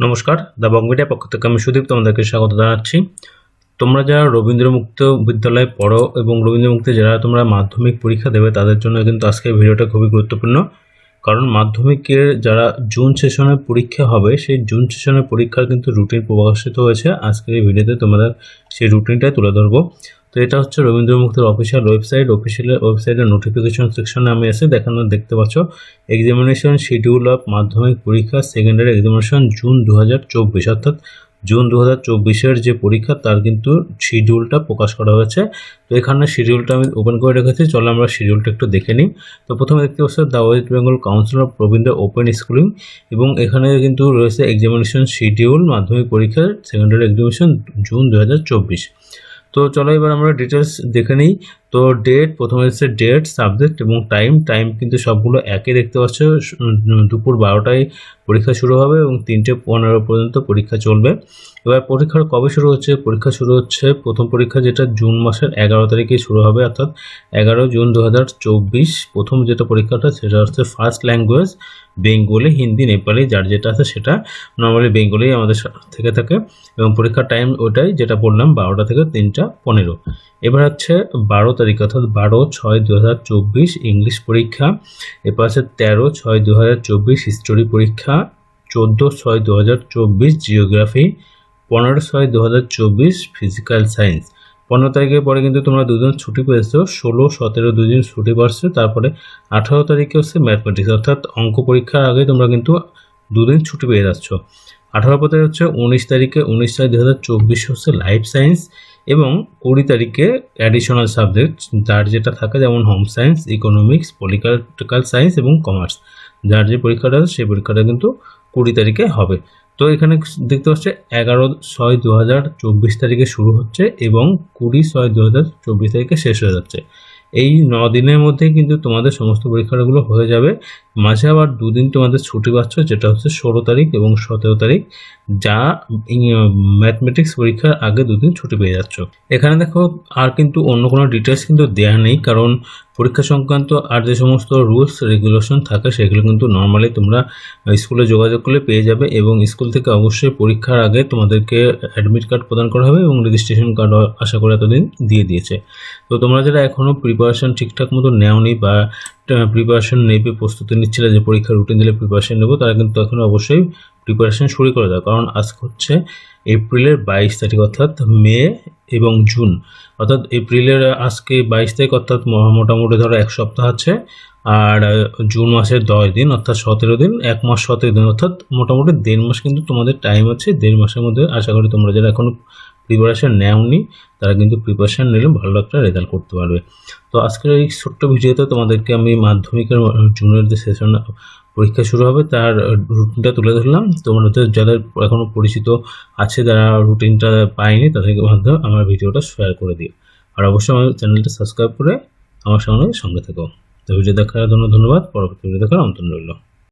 নমস্কার, the Bong পক্ষ থেকে আমি সুদীপ তোমাদেরকে স্বাগত জানাচ্ছি। তোমরা যারা রবীন্দ্রমুক্ত বিদ্যালয়ে পড়ো এবং রবীন্দ্র মুক্তে যারা তোমরা মাধ্যমিক পরীক্ষা দেবে, তাদের জন্য কিন্তু আজকের ভিডিওটা খুবই গুরুত্বপূর্ণ। কারণ মাধ্যমিকের যারা জুন সেশনের পরীক্ষা হবে, সেই জুন সেশনের পরীক্ষার কিন্তু রুটিন প্রকাশিত হয়েছে। আজকের এই ভিডিওতে তোমাদের সেই রুটিনটাই তুলে ধরবো। তো এটা হচ্ছে রবীন্দ্র মুক্তের অফিসিয়াল ওয়েবসাইট অফিসিয়াল ওয়েবসাইটের নোটিফিকেশন সেকশনে আমি এসে দেখানো, দেখতে পাচ্ছ। এক্সামিনেশন শিডিউল অফ মাধ্যমিক পরীক্ষা সেকেন্ডারি এক্সামিনেশন জুন দু হাজার চব্বিশ, অর্থাৎ জুন দু হাজার চব্বিশের যে পরীক্ষা, তার কিন্তু শিডিউলটা প্রকাশ করা হয়েছে। তো এখানে শিডিউলটা আমি ওপেন করে রেখেছি, চলো আমরা শিডিউলটা একটু দেখে নিই। তো প্রথমে দেখতে পাচ্ছ the West Bengal council of Rabindra open schooling এবং এখানে কিন্তু রয়েছে এক্সামিনেশন শিডিউল মাধ্যমিক পরীক্ষার সেকেন্ডারি এক্সামিনেশন জুন দু হাজার চব্বিশ। তো চলো এবার আমরা ডিটেলস দেখে নিই। তো ডেট প্রথমে হচ্ছে ডেট সাবজেক্ট এবং টাইম টাইম কিন্তু সবগুলো একই দেখতে পাচ্ছ। দুপুর বারোটায় পরীক্ষা শুরু হবে এবং তিনটে পনেরো পর্যন্ত পরীক্ষা চলবে। এবার পরীক্ষার কবে শুরু হচ্ছে? পরীক্ষা শুরু হচ্ছে প্রথম পরীক্ষা যেটা জুন মাসের এগারো তারিখে শুরু হবে, অর্থাৎ এগারো জুন দু হাজার চব্বিশ। প্রথম যেটা পরীক্ষাটা সেটা হচ্ছে first language Bengali, Hindi, Nepali, যার যেটা আছে সেটা নর্মালি বেঙ্গলি আমাদের থেকে থাকে। এবং পরীক্ষার টাইম ওটাই যেটা বললাম, বারোটা থেকে তিনটা পনেরো। এবার হচ্ছে বারো তারিখ অর্থাৎ বারো ছয় দু হাজার চব্বিশ ইংলিশ পরীক্ষা, এরপর আছে তেরো ছয় দু হাজার চব্বিশ হিস্টোরি পরীক্ষা, চোদ্দ ছয় দু হাজার চব্বিশ জিওগ্রাফি পনেরো ছয় দু হাজার চব্বিশ ফিজিক্যাল সায়েন্স পনেরো তারিখের পরে কিন্তু তোমরা দুদিন ছুটি পেয়েছ, ষোলো, সতেরো দুদিন ছুটি পাচ্ছো, তারপরে আঠারো তারিখে হচ্ছে ম্যাথমেটিক্স অর্থাৎ অঙ্ক পরীক্ষার আগে তোমরা কিন্তু দুদিন ছুটি পেয়ে যাচ্ছ। আঠারো পথে হচ্ছে উনিশ তারিখে উনিশ ছয় দু হাজার চব্বিশ হচ্ছে লাইফ সায়েন্স এবং কুড়ি তারিখে অ্যাডিশনাল সাবজেক্ট যার যেটা থাকে যেমন home science economics political science এবং কমার্স যার যে পরীক্ষাটা সেই পরীক্ষাটা কিন্তু কুড়ি তারিখে হবে। তো এখানে দেখতে পাচ্ছে এগারো ছয় দু হাজার চব্বিশ তারিখে শুরু হচ্ছে এবং কুড়ি ছয় দু হাজার চব্বিশ তারিখে শেষ হয়ে যাচ্ছে। এই ন দিনের মধ্যে কিন্তু তোমাদের সমস্ত পরীক্ষাগুলো হয়ে যাবে। মাঝে আবার দুদিন তোমাদের ছুটি পাচ্ছ, যেটা হচ্ছে ষোলো তারিখ এবং সতেরো তারিখ। যা ম্যাথমেটিক্স পরীক্ষার আগে দুদিন ছুটি পেয়ে যাচ্ছ। এখানে দেখো আর কিন্তু অন্য কোনো ডিটেলস কিন্তু দেওয়া নেই, কারণ পরীক্ষা সংক্রান্ত আর যে সমস্ত রুলস রেগুলেশন থাকে, সেগুলো কিন্তু নর্মালি তোমরা স্কুলে যোগাযোগ করলে পেয়ে যাবে এবং স্কুল থেকে অবশ্যই পরীক্ষার আগে তোমাদেরকে অ্যাডমিট কার্ড প্রদান করা হবে এবং রেজিস্ট্রেশন কার্ড আশা করি এতদিন দিয়ে দিয়েছে। তো তোমরা যারা এখনও প্রিপারেশন ঠিকঠাক মতো নেওনি বা প্রিপারেশন নেবে, প্রস্তুতি নিচ্ছিলে যে পরীক্ষার রুটিন দিলে প্রিপারেশন নেব, তারা কিন্তু এখন অবশ্যই প্রিপারেশন শুরু করে দাও। কারণ আজকে হচ্ছে এপ্রিলের বাইশ তারিখ, অর্থাৎ মে এবং জুন। অর্থাৎ এপ্রিলের আজকে বাইশ তারিখ, অর্থাৎ মোটামুটি ধরো এক সপ্তাহ আছে। আর জুন মাসের দশ দিন, অর্থাৎ সতেরো দিন, এক মাস সতেরো দিন, অর্থাৎ মোটামুটি দেড় মাস কিন্তু তোমাদের টাইম আছে। দেড় মাসের মধ্যে আশা করি তোমরা যারা এখনও প্রিপারেশন নেওনি, তারা কিন্তু প্রিপারেশান নিলে ভালো একটা রেজাল্ট করতে পারবে। তো আজকের এই ছোট্ট ভিডিওতে তোমাদেরকে আমি মাধ্যমিকের জুনের যে সেশন পরীক্ষা শুরু হবে, তার রুটিনটা তুলে ধরলাম। তোমাদের যাদের এখনও পরিচিত আছে, যারা রুটিনটা পায়নি, তাদেরকে মাধ্যমে আমার ভিডিওটা শেয়ার করে দিই আর অবশ্যই আমার চ্যানেলটা সাবস্ক্রাইব করে আমার সঙ্গে সঙ্গে থেকো। তো ভিডিও দেখার জন্য ধন্যবাদ। পরবর্তী ভিডিও দেখার আমন্ত্রণ রইল।